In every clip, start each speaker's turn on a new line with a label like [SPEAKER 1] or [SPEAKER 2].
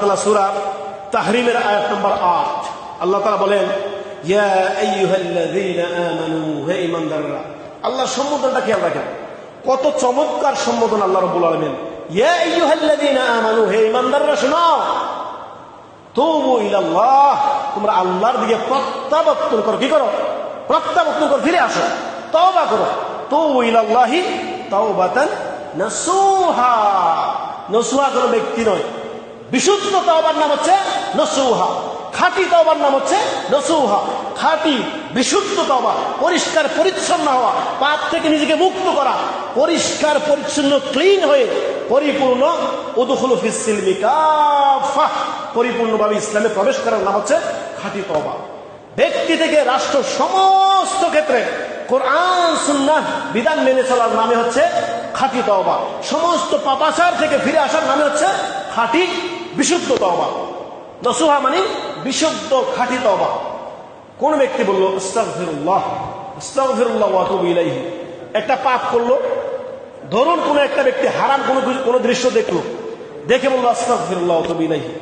[SPEAKER 1] তাআলা সূরা তাহরিমের আয়াত নম্বর 8 আল্লাহ তাআলা বলেন আল্লাহ সম্বোধনটা খেয়াল রাখেন। কত চমৎকার সম্বোধন আল্লাহ রাব্বুল আলামিন। তোমরা আল্লাহর দিকে প্রত্যাবর্তন করো। কি করো? প্রত্যাবর্তন করো, ফিরে আসো। তওবা করো। তুবু ইলাল্লাহি তাওবাতান নাসুহা। নসুহা কোনো ব্যক্তি নয়। বিশুদ্ধ তওবার নাম হচ্ছে নসুহা। খাঁটি তওবার নাম হচ্ছে নসুহা। খাঁটি বিশুদ্ধ তওবা পরিষ্কার, পরিচ্ছন্ন হওয়া, পাপ থেকে নিজেকে মুক্ত করা, পরিষ্কার, পরিচ্ছন্ন, ক্লিন হয়ে পরিপূর্ণ উদুখুল ফিসিলমি কাফা, পরিপূর্ণভাবে ইসলামে প্রবেশ করার নাম হচ্ছে খাঁটি তওবা। ব্যক্তি থেকে রাষ্ট্র সমস্ত ক্ষেত্রে কোরআন, সুন্নাহ, বিধান মেনে চলার নামে হচ্ছে খাঁটি তওবা। সমস্ত পাপাচার থেকে ফিরে আসার নামে হচ্ছে খাঁটি বিশুদ্ধ তওবা। নসুহা মানে বিশুদ্ধ খাঁটি তওবা। কোন ব্যক্তি বলল ইলাইহি। একটা পাপ করল, ধরুন কোন একটা ব্যক্তি হারাম কোন কোন দৃশ্য দেখল, দেখে বলল ইলাইহি।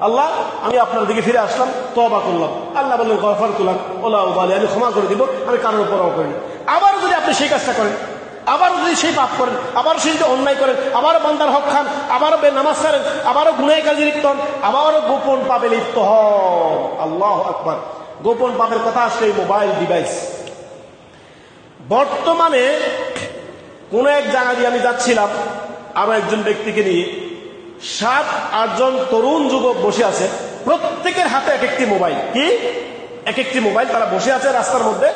[SPEAKER 1] আল্লাহ, আমি আপনার দিকে ফিরে আসলাম তবা করলাম। আল্লাহ বললেন গফার তুলাম ওলা আমি ক্ষমা করে দিব, আমি কারোর পরাও করিনি। আবার যদি আপনি সেই কাজটা করেন আবার যদি সেই পাপ করেন, আবার সেই যদি অন্যায় করেন আবারও বান্দার হক খান আবারও বেনামাজ ছাড়েন আবারও গুনায় কাজে লিপ্ত হন, আবারও গোপন পাপে লিপ্ত হন। আল্লাহ আকবর। গোপন পাপের কথা আসলে মোবাইল ডিভাইস। বর্তমানে কোন এক জায়গা দিয়ে আমি যাচ্ছিলাম, আরও একজন ব্যক্তিকে নিয়ে। সাত আটজন তরুণ যুবক বসে আছে। প্রত্যেকের হাতে এক একটি মোবাইল। কি? এক একটি মোবাইল। তারা বসে আছে রাস্তার মধ্যে,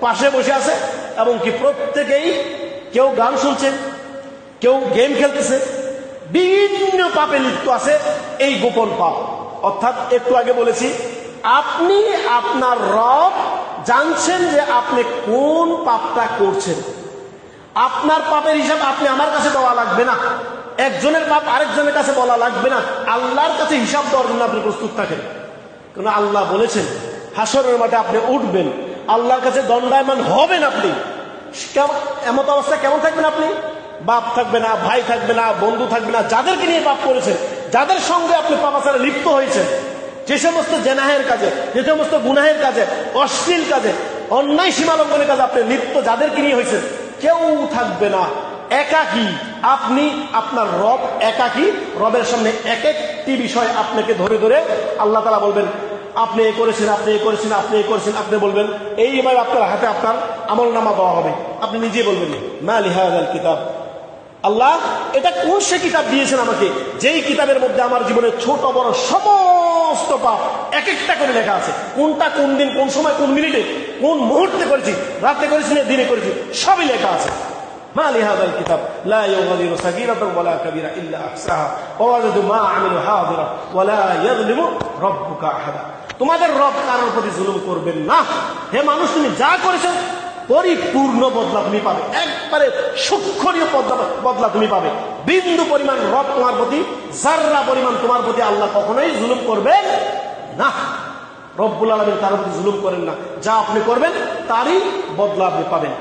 [SPEAKER 1] পাশে বসে আছে, এবং কি প্রত্যেকেই কেউ গান শুনছে, কেউ গেম খেলতেছে, বিভিন্ন পাপে লিপ্ত আছে এই গোপন পাপ। অর্থাৎ একটু আগে বলেছি, আপনি আপনার রব জানছেন যে আপনি কোন পাপটা করছেন। আপনার পাপের হিসাব আপনি আমার কাছে দেওয়া লাগবে না। একজনের পাপ আরেকজনের কাছে বলা লাগবে না। আল্লাহর কাছে হিসাব দেওয়ার জন্য আপনি প্রস্তুত থাকেন। কারণ আল্লাহ বলেছেন, হাসরের মাঠে আপনি উঠবেন। আল্লাহর কাছে দণ্ডায়মান হবেন আপনি। এমত অবস্থা কেমন থাকবেন আপনি? বাপ থাকবে না, ভাই থাকবে না, বন্ধু থাকবে না, যাদেরকে নিয়ে পাপ করেছেন, যাদের সঙ্গে আপনি পাপাচারে লিপ্ত হয়েছেন, যে সমস্ত জেনাহের কাজে, যে সমস্ত গুনাহের কাজে, অশ্লীল কাজে, অন্যায় সীমালঙ্ঘনের কাজে আপনি লিপ্ত, যাদেরকে নিয়ে হয়েছেন, কেউ থাকবে না। একাকী, আপনি আপনার রব একাকী, রবের সামনে এক একটি বিষয় আপনাকে ধরে ধরে আল্লাহ তালা বলবেন আপনি এ করেছেন, আপনি এ করেছেন, আপনি এ করেছেন, আপনি বলবেন এইবার আপনার হাতে আপনার আমল নামা দেওয়া হবে। আপনি নিজে বলবেন, মা লিহাদ কিতাব। আল্লাহ, এটা কোন সে কিতাব দিয়েছেন আমাকে? যেই কিতাবের মধ্যে আমার জীবনের ছোট, বড় সমস্ত পাপ এক একটা করে লেখা আছে। কোনটা কোন দিন, কোন সময়, কোন মিনিটে, কোন মুহূর্তে করেছি, রাতে করেছি না দিনে করেছি, সবই লেখা আছে। ما لهذا الكتاب لا يغادر صغيرة ولا كبيرة إلا أحصاها ووجدوا ما عملوا حاضرا ولا يظلم ربك أحدا তোমাদের রব কারোর প্রতি জুলুম করবেন না হে মানুষ তুমি যা করেছো পরিপূর্ণ বদলা তুমি পাবে একবারে সূক্ষ্মীয় বদলা তুমি পাবে বিন্দু পরিমাণ রব তোমার প্রতি জাররা পরিমাণ তোমার প্রতি আল্লাহ কখনোই জুলুম করবেন না রব্বুল আলমিন তার প্রতি জুলুম করেন না যা আপনি করবেন তারই বদলা আপনি পাবেন